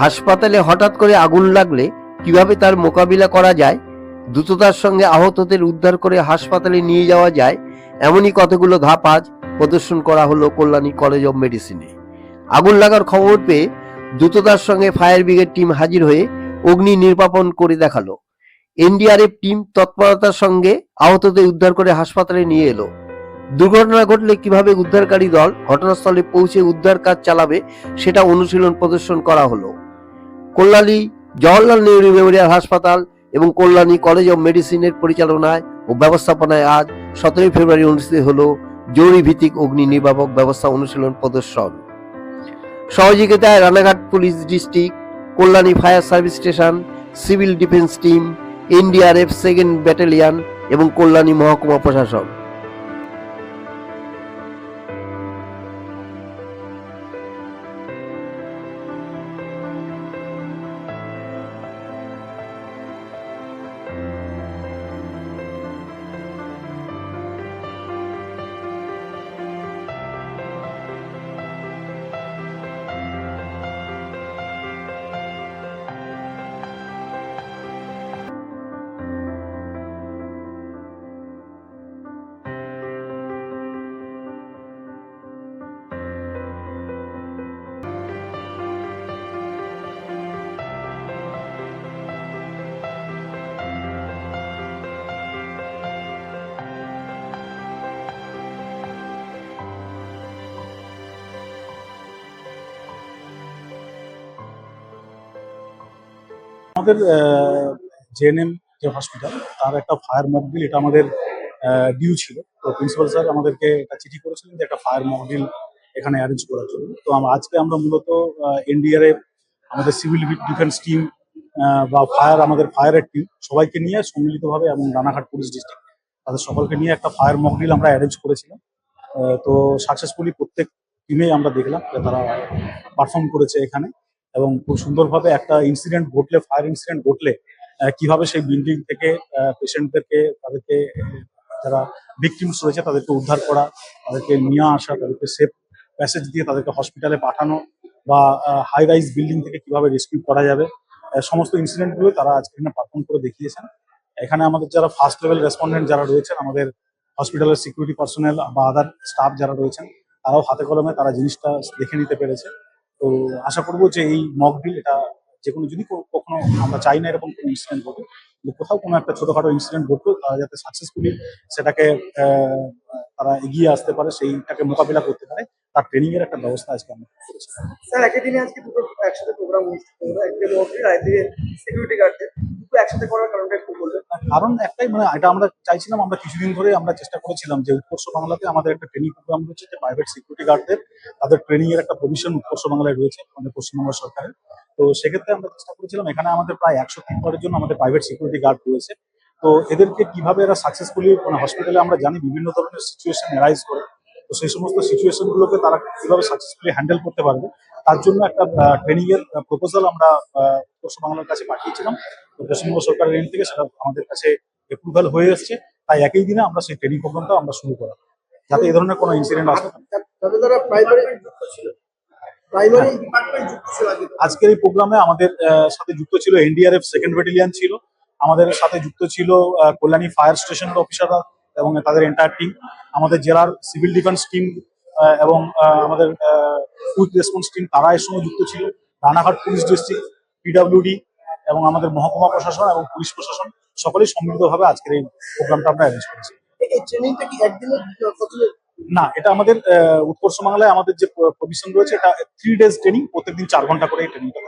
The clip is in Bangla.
হাসপাতালে হঠাৎ করে আগুন লাগলে কীভাবে তার মোকাবিলা করা যায়? দ্রুততার সঙ্গে আহতদের উদ্ধার করে হাসপাতালে নিয়ে যাওয়া যায়, এমনই কতগুলো ধাপ আজ প্রদর্শন করা হলো কল্যাণী কলেজ অব মেডিসিনে আগুন লাগার খবর পেয়ে দ্রুততার সঙ্গে ফায়ার ব্রিগেড টিম হাজির হয়ে অগ্নি নির্বাপন করে দেখাল। এনডিআরএফ টিম তৎপরতার সঙ্গে আহতদের উদ্ধার করে হাসপাতালে নিয়ে এলো। দুর্ঘটনা ঘটলে কীভাবে উদ্ধারকারী দল ঘটনাস্থলে পৌঁছে উদ্ধার কাজ চালাবে সেটা অনুশীলন প্রদর্শন করা হলো। কল্যাণী জওয়াহরলাল নেহরু মেমোরিয়াল হাসপাতাল এবং কল্যাণী কলেজ অব মেডিসিনের পরিচালনায় ও ব্যবস্থাপনায় আজ সতেরোই ফেব্রুয়ারি অনুষ্ঠিত হল জরুরি ভিত্তিক অগ্নি নির্বাপক ব্যবস্থা অনুশীলন প্রদর্শন। সহযোগিতায় Ranaghat police district, Kalyani fire service station, civil defence team, NDRF second battalion এবং কল্যাণী মহকুমা প্রশাসন। আমাদের জেএনএম যে হসপিটাল তার একটা ফায়ার মকডিল এটা আমাদের ডিউ ছিল। তো প্রিন্সিপাল স্যার আমাদেরকে একটা চিঠি করেছিলেন যে একটা ফায়ার মকডিল এখানে অ্যারেঞ্জ করার জন্য। তো আজকে আমরা মূলত এনডিআরএফ আমাদের সিভিল ডিফেন্স টিম বা ফায়ার আমাদের ফায়ারের টিম সবাইকে নিয়ে সম্মিলিতভাবে এবং রানাঘাট পুলিশ ডিস্ট্রিক্ট তাদের সকলকে নিয়ে একটা ফায়ার মকডিল আমরা অ্যারেঞ্জ করেছিলাম। তো সাকসেসফুলি প্রত্যেক টিমেই আমরা দেখলাম যে তারা পারফর্ম করেছে এখানে। এবং খুব সুন্দরভাবে একটা ইনসিডেন্ট ঘটলে ফায়ার ইনসিডেন্ট ঘটলে কীভাবে সেই বিল্ডিং থেকে পেশেন্টদেরকে তাদেরকে, যারা ভিকটিমস রয়েছে, তাদেরকে উদ্ধার করা, তাদেরকে নিয়ে আসা, তাদেরকে সেফ প্যাসেজ দিয়ে তাদেরকে হসপিটালে পাঠানো বা হাই রাইজ বিল্ডিং থেকে কীভাবে রেস্কিউ করা যাবে সমস্ত ইনসিডেন্টগুলো তারা আজকে এখানে পারফর্ম করে দেখিয়েছেন। এখানে আমাদের যারা ফার্স্ট লেভেল রেসপন্ডেন্ট যারা রয়েছেন, আমাদের হসপিটালের সিকিউরিটি পার্সোনেল বা আদার স্টাফ যারা রয়েছেন, তারাও হাতে কলমে তারা জিনিসটা দেখে নিতে পেরেছে। তো আশা করব যে এই মক ডিল এটা যে কোনো যদি কখনো আমরা চাই না এরকম কোনো ইনসিডেন্ট ঘটে কোথাও কোনো একটা ছোটখাটো ইনসিডেন্ট ঘটলো, তারা যাতে সাকসেসফুলি সেটাকে তারা এগিয়ে আসতে পারে, সেইটাকে মোকাবিলা করতে পারে, তার ট্রেনিং এর একটা ব্যবস্থা আজকে আমরা স্যার, একই দিনে আজকে দুটো একসাথে প্রোগ্রাম অনুষ্ঠিত হলো একদিকে মন্ত্রী আর সিকিউরিটি গার্ডদের একসাথে করার কারণটা একটু বলবেন। কারণ একটাই মানে এটা আমরা চাইছিলাম, আমরা কিছুদিন ধরে আমরা চেষ্টা করেছিলাম যে উৎকর্ষ বাংলাতে আমাদের একটা ট্রেনিং প্রোগ্রাম রয়েছে, যে প্রাইভেট সিকিউরিটি গার্ডদের তাদের ট্রেনিং এর একটা প্রভিশন উৎকর্ষ বাংলায় রয়েছে, আমাদের পশ্চিমবঙ্গ সরকারের। তো সেক্ষেত্রে আমরা চেষ্টা করেছিলাম, এখানে আমাদের প্রায় একশো তিন পরের জন্য আমাদের প্রাইভেট সিকিউরিটি গার্ড রয়েছে। তো এদেরকে কীভাবে এরা সাকসেসফুলি মানে হসপিটালে আমরা জানি বিভিন্ন ধরনের সিচুয়েশন অ্যারাইজ করে। তো সেই সমস্ত সিচুয়েশন গুলোকে তারা কীভাবে সাকসেসফুলি হ্যান্ডেল করতে পারবে তার জন্য একটা ট্রেনিং এর প্রপোজাল আমরা আহ, পশ্চিম বাংলার কাছে পাঠিয়েছিলাম। তো পশ্চিমবঙ্গ সরকারের এন্ড থেকে সেটা আমাদের কাছে অ্যাপ্রুভাল হয়ে এসেছে। তাই একই দিনে আমরা সেই ট্রেনিং প্রোগ্রামটা আমরা শুরু করা যাতে এই ধরনের কোনো ইনসিডেন্ট আসে না। তাদের প্রাইমারি যুক্ত ছিল প্রাইমারি ডিপার্টমেন্ট যুক্ত ছিল আজকের এই প্রোগ্রামে আমাদের সাথে যুক্ত ছিল এনডিআরএফ সেকেন্ড ব্যাটালিয়ান ছিল। আমাদের সাথে যুক্ত ছিল কল্যাণী ফায়ার স্টেশনের অফিসাররা এবং তাদের এন্টায়ার টিম আমাদের জেলার সিভিল ডিফেন্স টিম এবং আমাদের কুইক রেসপন্স টিম তারা এর সঙ্গে যুক্ত ছিল। রানাঘাট পুলিশ ডিস্ট্রিক্ট পিডাব্লিউডি এবং আমাদের মহকুমা প্রশাসন এবং পুলিশ প্রশাসন সকলেই সম্মিলিতভাবে আজকের এই প্রোগ্রামটা আমরা অ্যারেঞ্জ করেছি। না এটা আমাদের উৎকর্ষ বাংলায় আমাদের যে প্রভিশন রয়েছে এটা থ্রি ডেজ ট্রেনিং প্রত্যেকদিন চার ঘণ্টা করে এই ট্রেনিংটা